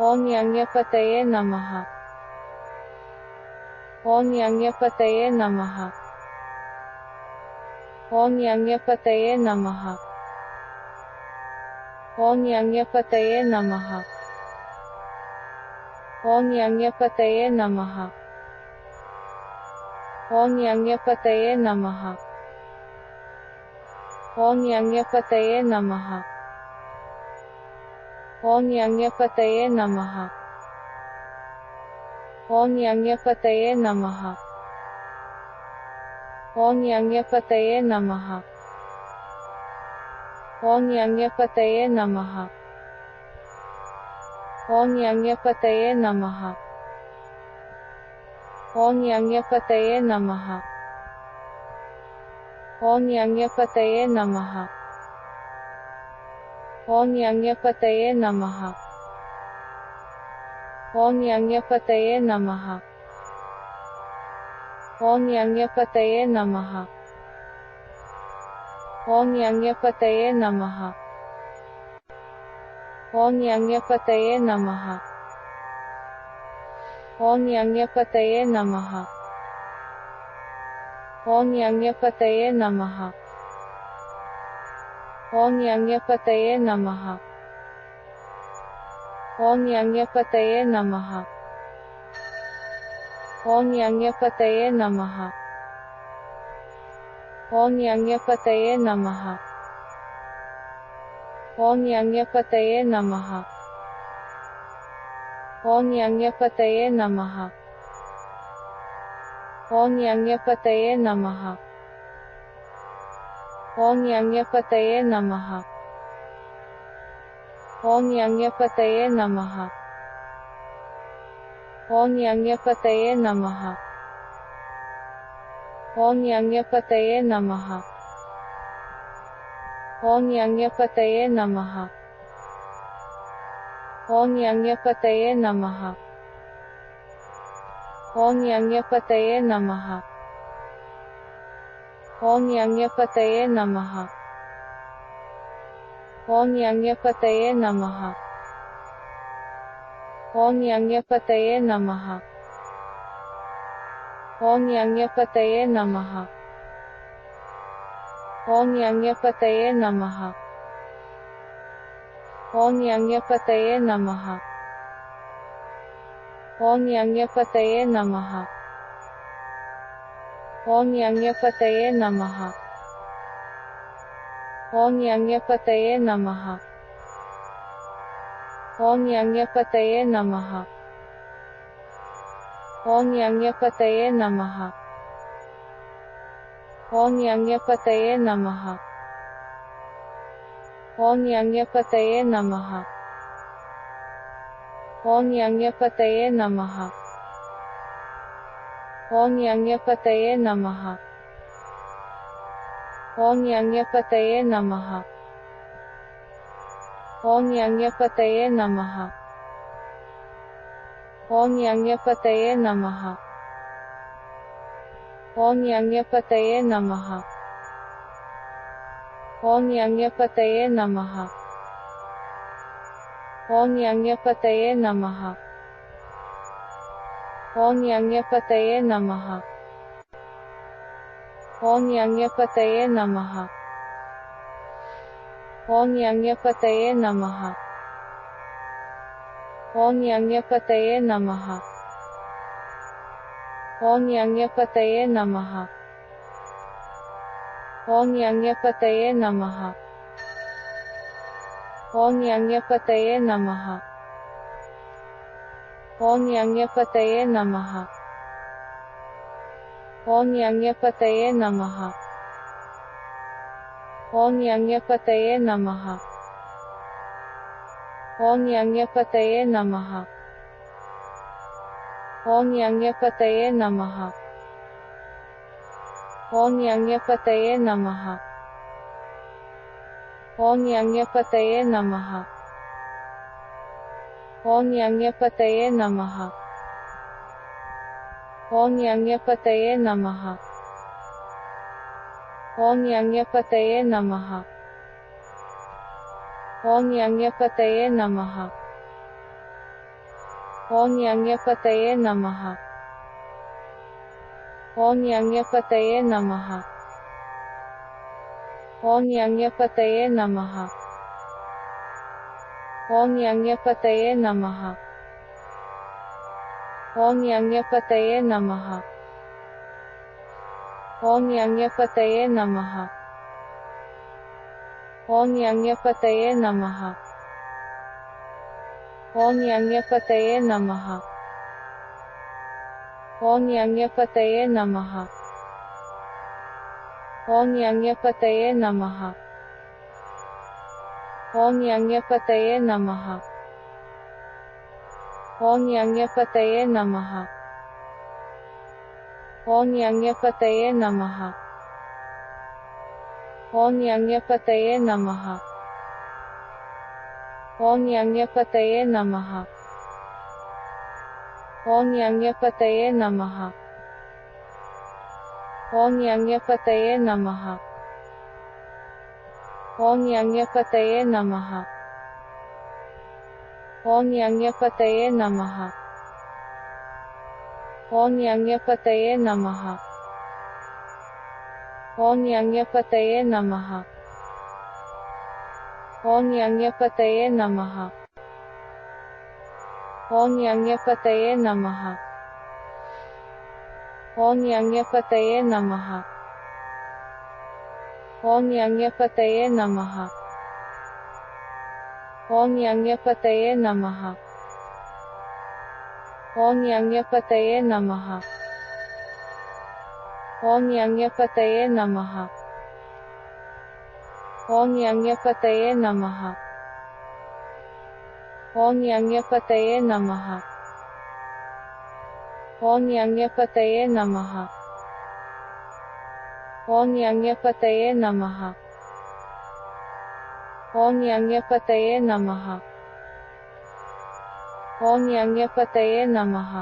ॐ यज्ञपतये नमः ॐ यज्ञपतये नमः ॐ यज्ञपतये नमः ॐ यज्ञपतये नमः ॐ यज्ञपतये नमः ॐ यज्ञपतये नमः ॐ यज्ञपतये नमः ॐ यज्ञपतये नमः ॐ यज्ञपतये नमः ॐ यज्ञपतये नमः ॐ यज्ञपतये नमः ॐ यज्ञपतये नमः ॐ यज्ञपतये नमः ॐ यज्ञपतये नमः ॐ यज्ञपतये नमः ॐ यज्ञपतये नमः ॐ यज्ञपतये नमः ॐ यज्ञपतये नमः ॐ यज्ञपतये नमः ॐ यज्ञपतये नमः ॐ यज्ञपतये नमः ॐ यज्ञपतये नमः ॐ यज्ञपतये नमः ॐ यज्ञपतये नमः ॐ यज्ञपतये नमः ॐ यज्ञपतये नमः ॐ यज्ञपतये नमः ॐ यज्ञपतये नमः ॐ यज्ञपतये नमः ॐ यज्ञपतये नमः ॐ यज्ञपतये नमः ॐ यज्ञपतये नमः ॐ यज्ञपतये नमः ॐ यज्ञपतये नमः ॐ यज्ञपतये नमः ॐ यज्ञपतये नमः ॐ यज्ञपतये नमः ॐ यज्ञपतये नमः ॐ यज्ञपतये नमः ॐ यज्ञपतये नमः ॐ यज्ञपतये नमः ॐ यज्ञपतये नमः ॐ यज्ञपतये नमः ॐ यज्ञपतये नमः ॐ यज्ञपतये नमः ॐ यज्ञपतये नमः ॐ यज्ञपतये नमः ॐ यज्ञपतये नमः ॐ यज्ञपतये नमः ॐ यज्ञपतये नमः ॐ यज्ञपतये नमः ॐ यज्ञपतये नमः ॐ यज्ञपतये नमः ॐ यज्ञपतये नमः ॐ यज्ञपतये नमः ॐ यज्ञपतये नमः ओन्यङ्यपतये नमः ओन्यङ्यपतये नमः ओन्यङ्यपतये नमः ओन्यङ्यपतये नमः ओन्यङ्यपतये नमः ओन्यङ्यपतये नमः ओन्यङ्यपतये नमः ॐ यज्ञपतये नमः ॐ यज्ञपतये नमः ॐ यज्ञपतये नमः ॐ यज्ञपतये नमः ॐ यज्ञपतये नमः ॐ यज्ञपतये नमः ॐ यज्ञपतये नमः ओन्यङ्यपतये नमः ओन्यङ्यपतये नमः ओन्यङ्यपतये नमः ओन्यङ्यपतये नमः ओन्यङ्यपतये नमः ओन्यङ्यपतये नमः ओन्यङ्यपतये नमः ॐ यङ्यपतये नमः ॐ यङ्यपतये नमः ॐ यङ्यपतये नमः ॐ यङ्यपतये नमः ॐ यङ्यपतये नमः ॐ यङ्यपतये नमः ॐ यङ्यपतये नमः ॐ यङ्यपतये नमः ॐ यङ्यपतये नमः ॐ यङ्यपतये नमः ॐ यङ्यपतये नमः ॐ यङ्यपतये नमः ॐ यङ्यपतये नमः ॐ यङ्यपतये नमः ॐ यङ्यपतये नमः ॐ यङ्यपतये नमः ॐ यङ्यपतये नमः ॐ यङ्यपतये नमः ॐ यङ्यपतये नमः ॐ यङ्यपतये नमः ॐ यङ्यपतये नमः ॐ यङ्यपतये नम ॐ यङ्यपतये नम ॐ यङ्यपतये नम ॐ यङ्यपतये नम ॐ यङ्यपतये नम ॐ यङ्यपतये नमः ॐ यङ्यपतये नमः ॐ यज्ञपतये नमः ओं यज्ञपतये नमः ओं यज्ञपतये नमः